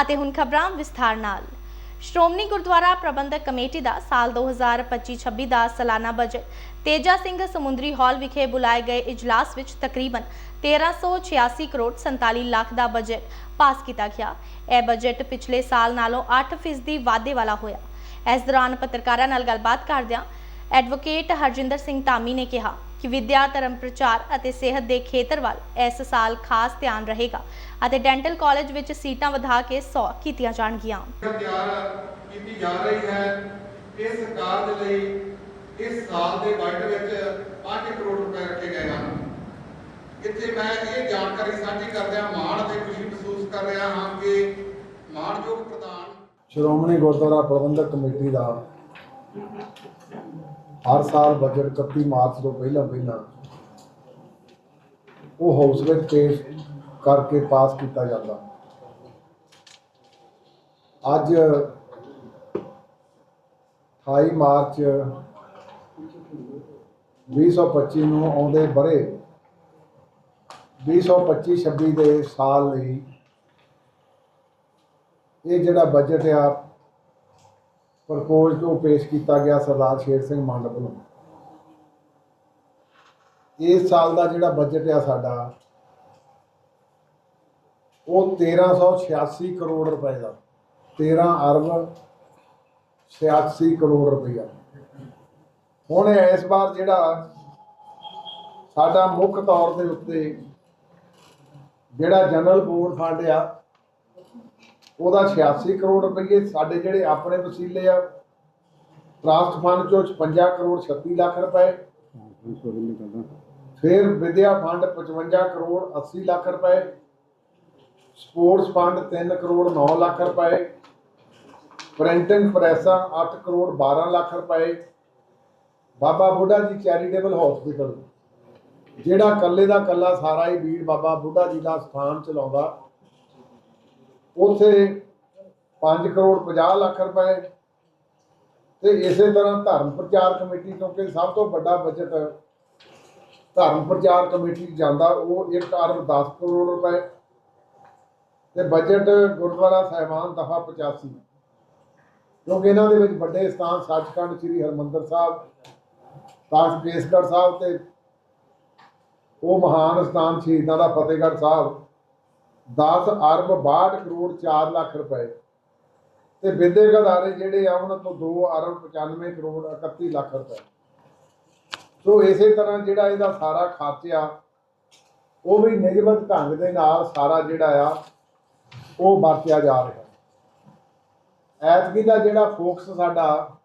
ਅਤੇ ਹੁਣ ਖਬਰਾਂ ਵਿਸਥਾਰ ਨਾਲ। ਸ਼੍ਰੋਮਣੀ ਗੁਰਦੁਆਰਾ ਪ੍ਰਬੰਧਕ ਕਮੇਟੀ ਦਾ ਸਾਲ 2025-26 ਦਾ ਸਾਲਾਨਾ ਬਜਟ, ਤੇਜਾ ਸਿੰਘ ਸਮੁੰਦਰੀ ਹਾਲ ਵਿਖੇ ਬੁਲਾਏ ਗਏ ਇਜਲਾਸ ਵਿੱਚ ਤਕਰੀਬਨ 1386 ਕਰੋੜ 47 ਲੱਖ ਦਾ ਬਜਟ ਪਾਸ ਕੀਤਾ ਗਿਆ। ਇਹ ਬਜਟ ਪਿਛਲੇ ਸਾਲ ਨਾਲੋਂ 8% ਵਾਧੇ ਵਾਲਾ ਹੋਇਆ। ਇਸ ਦੌਰਾਨ ਪੱਤਰਕਾਰਾਂ ਨਾਲ ਗੱਲਬਾਤ ਕਰਦਿਆਂ ਐਡਵੋਕੇਟ ਹਰਜਿੰਦਰ ਸਿੰਘ ਧਾਮੀ ਨੇ ਕਿਹਾ ਕਿ ਵਿਦਿਆ ਧਰਮ ਪ੍ਰਚਾਰ ਅਤੇ ਸਿਹਤ ਦੇ ਖੇਤਰ ਵੱਲ ਇਸ ਸਾਲ ਖਾਸ ਧਿਆਨ ਰਹੇਗਾ ਅਤੇ ਡੈਂਟਲ ਕਾਲਜ ਵਿੱਚ ਸੀਟਾਂ ਵਧਾ ਕੇ 100 ਕੀਤੀਆਂ ਜਾਣਗੀਆਂ। ਤਿਆਰ ਕੀਤੀ ਜਾ ਰਹੀ ਹੈ। ਇਹ ਸਰਕਾਰ ਦੇ ਲਈ ਇਸ ਸਾਲ ਦੇ ਬਜਟ ਵਿੱਚ 5 ਕਰੋੜ ਰੁਪਏ ਰੱਖੇ ਗਏ ਹਨ। ਇੱਥੇ ਮੈਂ ਇਹ ਜਾਣਕਾਰੀ ਸਾਂਝੀ ਕਰਦਿਆਂ ਮਾਣ ਅਤੇ ਖੁਸ਼ੀ ਮਹਿਸੂਸ ਕਰ ਰਿਹਾ ਹਾਂ ਕਿ ਮਾਣਯੋਗ ਪ੍ਰਧਾਨ ਸ਼੍ਰੋਮਣੀ ਗੁਰਦੁਆਰਾ ਪ੍ਰਬੰਧਕ ਕਮੇਟੀ ਦਾ ਹਰ ਸਾਲ ਬਜਟ 31 ਮਾਰਚ ਤੋਂ ਪਹਿਲਾਂ ਪਹਿਲਾਂ ਉਹ ਹਾਊਸ ਵਿੱਚ ਪੇਸ਼ ਕਰਕੇ ਪਾਸ ਕੀਤਾ ਜਾਂਦਾ। ਅੱਜ 28 ਮਾਰਚ 2025 ਨੂੰ ਆਉਂਦੇ ਬਰੇ 2025-26 ਦੇ ਸਾਲ ਲਈ ਇਹ ਜਿਹੜਾ ਬਜਟ ਆ ਪ੍ਰਪੋਜ਼ ਤੋਂ ਪੇਸ਼ ਕੀਤਾ ਗਿਆ ਸਰਦਾਰ ਸ਼ੇਰ ਸਿੰਘ ਮੰਡ ਵੱਲੋਂ। ਇਸ ਸਾਲ ਦਾ ਜਿਹੜਾ ਬਜਟ ਆ ਸਾਡਾ, ਉਹ 1386 ਕਰੋੜ ਰੁਪਏ ਦਾ। 13 ਅਰਬ 86 ਕਰੋੜ ਰੁਪਇਆ ਹੁਣ ਇਸ ਵਾਰ ਜਿਹੜਾ ਸਾਡਾ ਮੁੱਖ ਤੌਰ ਦੇ ਉੱਤੇ ਜਿਹੜਾ ਜਨਰਲ ਬੋਰਡ ਫੰਡ ਆ ਉਹਦਾ 86 ਕਰੋੜ ਰੁਪਏ ਸਾਡੇ ਜਿਹੜੇ ਆਪਣੇ ਵਸੀਲੇ ਆ, ਟਰਸਟ ਫੰਡ ਚੋਂ 56 ਕਰੋੜ 36 ਲੱਖ ਰੁਪਏ। ਫਿਰ ਵਿਦਿਆ ਫੰਡ 55 ਕਰੋੜ 80 ਲੱਖ ਰੁਪਏ, ਸਪੋਰਟਸ ਫੰਡ 3 ਕਰੋੜ 9 ਲੱਖ ਰੁਪਏ, ਪ੍ਰਿੰਟਿੰਗ ਪ੍ਰੈਸਾਂ 8 ਕਰੋੜ 12 ਲੱਖ ਰੁਪਏ। ਬਾਬਾ ਬੁੱਢਾ ਜੀ ਚੈਰੀਟੇਬਲ ਹਸਪੀਟਲ, ਜਿਹੜਾ ਕੱਲੇ ਦਾ ਕੱਲਾ ਸਾਰਾ ਹੀ ਵੀਰ ਬਾਬਾ ਬੁੱਢਾ ਜੀ ਦਾ ਸਥਾਨ ਚਲਾਉਂਦਾ। ਉਥੇ 5 ਕਰੋੜ 50 ਲੱਖ ਰੁਪਏ ਤੇ ਇਸੇ ਤਰ੍ਹਾਂ ਧਰਮ ਪ੍ਰਚਾਰ ਕਮੇਟੀ, ਕਿਉਂਕਿ ਸਭ ਤੋਂ ਵੱਡਾ ਬਜਟ ਧਰਮ ਪ੍ਰਚਾਰ ਕਮੇਟੀ 'ਚ ਜਾਂਦਾ, ਉਹ 1 ਅਰਬ 10 ਕਰੋੜ ਰੁਪਏ ਤੇ ਬਜਟ ਗੁਰਦੁਆਰਾ ਸਾਹਿਬਾਨ ਦਫਾ 85 ਕਿਉਂਕਿ ਇਹਨਾਂ ਦੇ ਵਿੱਚ ਵੱਡੇ ਸਥਾਨ ਸੱਚਖੰਡ ਸ੍ਰੀ ਹਰਮੰਦਰ ਸਾਹਿਬ ਤਖਤ ਕੇਸਗੜ੍ਹ ਸਾਹਿਬ ਤੇ ਉਹ ਮਹਾਨ ਸਥਾਨ ਸ਼ਹੀਦਾਂ ਦਾ ਫਤਿਹਗੜ੍ਹ ਸਾਹਿਬ। 10 ਅਰਬ 62 ਕਰੋੜ 4 ਲੱਖ ਰੁਪਏ। ਤੇ ਵਿਦਿਅਕ ਅਦਾਰੇ ਜਿਹੜੇ ਆ, ਉਹਨਾਂ ਤੋਂ 2 ਅਰਬ 95 ਕਰੋੜ 31 ਲੱਖ ਰੁਪਏ। ਸੋ ਇਸੇ ਤਰ੍ਹਾਂ ਜਿਹੜਾ ਇਹਦਾ ਸਾਰਾ ਖਰਚਾ, ਉਹ ਵੀ ਨਿਯਮਤ ਢੰਗ ਦੇ ਨਾਲ ਸਾਰਾ ਜਿਹੜਾ ਆ, ਉਹ ਵਰਤਿਆ ਜਾ ਰਿਹਾ। ਐਤਕੀ ਦਾ ਜਿਹੜਾ ਫੋਕਸ ਸਾਡਾ,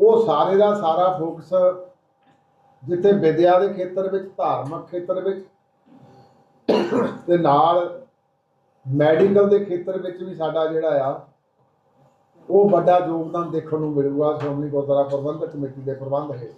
ਉਹ ਸਾਰੇ ਦਾ ਸਾਰਾ ਫੋਕਸ ਜਿੱਥੇ ਵਿਦਿਆ ਦੇ ਖੇਤਰ ਵਿੱਚ, ਧਾਰਮਿਕ ਖੇਤਰ ਵਿੱਚ ਤੇ ਨਾਲ ਮੈਡੀਕਲ ਦੇ ਖੇਤਰ ਵਿੱਚ ਵੀ ਸਾਡਾ ਜਿਹੜਾ ਆ, ਉਹ ਵੱਡਾ ਯੋਗਦਾਨ ਦੇਖਣ ਨੂੰ ਮਿਲੂਗਾ ਸ਼੍ਰੋਮਣੀ ਗੁਰਦੁਆਰਾ ਪ੍ਰਬੰਧਕ ਕਮੇਟੀ ਦੇ ਪ੍ਰਬੰਧ ਹੈ